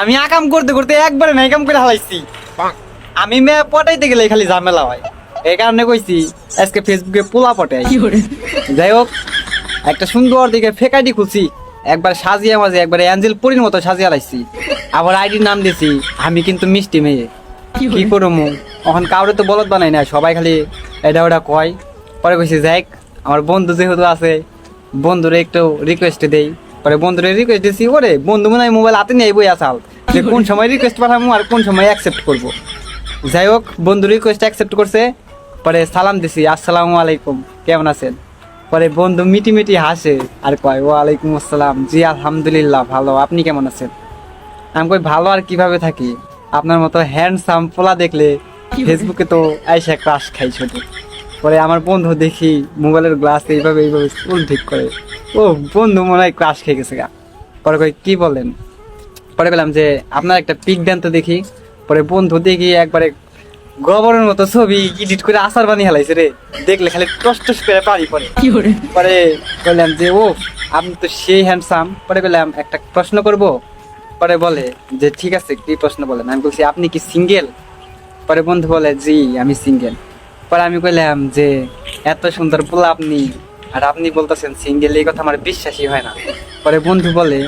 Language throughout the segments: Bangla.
আমি আকাম করতে করতে একবারে নাই কাম করে হালাইছি। আমি মেয়ে পটাইতে গেলে খালি ঝামেলা হয়। এই কারণে কইছি আজকে ফেসবুকে পোলা পটাই যাই হোক একটা সুন্দর দিকে ফেক আইডি খুলছি। একবার সাজিয়ে মাঝে একবার অ্যাঞ্জেল পরির মতো সাজিয়ে লাইছি। আবার আইডির নাম দিছি আমি কিন্তু মিষ্টি মেয়ে। কি করব এখন কাউরে তো বলদ বানাই না সবাই খালি এটা ওটা কয়। পরে কইছি যাইক আমার বন্ধু যেহেতু আছে বন্ধুরে একটু রিকোয়েস্ট দেই। পরে বন্ধুরে রিকোয়েস্ট দিছি ওরে বন্ধু মনে হয় মোবাইল হাতে নিয়ে বই আসাল যে কোন সময় রিকোয়েস্ট পাঠাবো আর কোন সময় অ্যাকসেপ্ট করব? যাই হোক বন্ধু রিকোয়েস্ট অ্যাকসেপ্ট করছে। পরে সালাম দিছি আসসালামু আলাইকুম কেমন আছেন? পরে বন্ধু মিটি মিটি হাসে আর কয় ওয়ালাইকুম আসসালাম জি আলহামদুলিল্লাহ ভালো আপনি কেমন আছেন? আমি কই ভালো আর কীভাবে থাকি? আপনার মতো হ্যান্ডসাম পোলা দেখলে ফেসবুকে তো আইসা ক্রাশ খাই ছোট পরে আমার বন্ধু দেখি মোবাইলের গ্লাস এইভাবে এইভাবে স্কুল ঠিক করে। ও বন্ধু মনে হয় ক্রাশ খেয়ে গেছে গা। পরে কই কি বলেন? পরে বললাম যে আপনার একটা পিক দেন তো দেখি। পরে বন্ধু দেখি একবারে গবরের মতো ছবি এডিট করে আসার বানিয়ে হেলাইছে রে। দেখলে খালি টস টস করে পানি পরে পরে বললাম যে ও আপনি তো সেই হ্যান্ডসাম পরে বললাম একটা প্রশ্ন করব? পরে বলে যে ঠিক আছে কি প্রশ্ন বলেন? আমি বলছি আপনি কি সিঙ্গেল পরে বন্ধু বলে জি আমি সিঙ্গেল পরে আমি কইলাম যে, এত সুন্দর পোলা আপনি। আর আপনি বলতেছেন সিঙ্গেল এই কথা আমার বিশ্বাসই হয় না। পরে বন্ধু বলে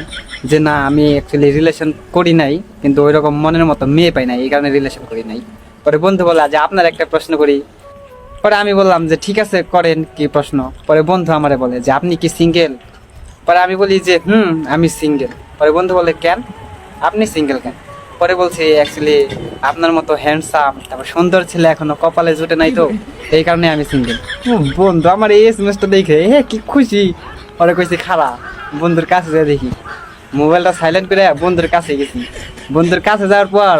যে, না, আমি অ্যাকচুয়ালি রিলেশন করি নাই, কিন্তু ওই রকম মনের মতো মেয়ে পাই নাই, এই কারণে রিলেশন করি নাই। পরে বন্ধু বলে যে আপনার একটা প্রশ্ন করি। পরে আমি বললাম যে, ঠিক আছে, করেন কি প্রশ্ন? পরে বন্ধু আমারে বলে যে, আপনি কি সিঙ্গেল পরে আমি বলি যে, হুম, আমি সিঙ্গেল পরে বন্ধু বলে, কেন? আপনি সিঙ্গেল কেন? পরে বলছি অ্যাকচুয়ালি আপনার মতো হ্যান্ডসাম তারপর সুন্দর ছেলে এখনও কপালে জুটে নাই তো, এই কারণে আমি সিঙ্গেল বন্ধু, আমার এই এসএমএসটা দেখে হ্যাঁ কি খুশি? পরে কইছি খারাপ বন্ধুর কাছে যা দেখি। মোবাইলটা সাইলেন্ট করে বন্ধুর কাছে গেছি। বন্ধুর কাছে যাওয়ার পর,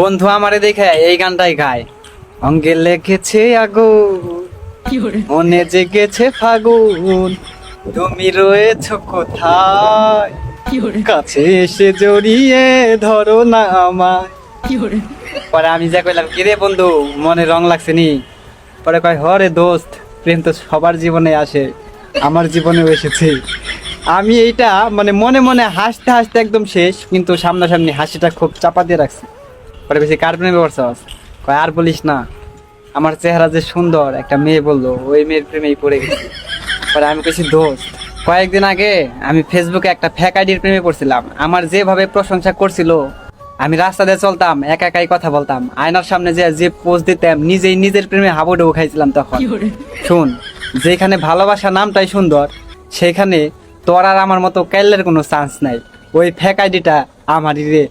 বন্ধু আমারে দেখে, এই গানটাই গায়। অঙ্গে লেগেছে আগুন, মনে জেগেছে ফাগুন, তুমি রয়েছ কোথায়? কাছে এসে জড়িয়ে ধরো না আমায়। পরে আমি যা কইলাম কিরে বন্ধু মনে রং লাগছে নি? পরে কয় হরে দোস্ত প্রেম তো সবার জীবনে আসে আমার জীবনেও এসেছে। আমি এইটা মানে মনে মনে হাসতে হাসতে একদম শেষ কিন্তু সামনাসামনি হাসিটা খুব চাপা দিয়ে রাখছি। পরে বেশি কার প্রেমে পড়ছস কয় আর বলিস না আমার চেহারা যে সুন্দর একটা মেয়ে বলল ওই মেয়ের প্রেমেই পড়ে গেছি। পরে আমি কইছি দোস্ত কয়েকদিন আগে আমি ফেসবুকে একটা ফ্যাক আইডির প্রেমে পড়ছিলাম। আমার যেভাবে প্রশংসা করছিল আমি রাস্তা দিয়ে চলতাম একা একাই কথা বলতাম। আয়নার সামনে যে যে পোজ দিতাম নিজেই নিজের প্রেমে হাবুডুবু খাইছিলাম তখন। শুন যেখানে ভালোবাসা নামটাই সুন্দর সেখানে তোর আর আমার মতো কাইলের কোনো চান্স নাই। ওই ফ্যাক আইডিটা আমারই রে।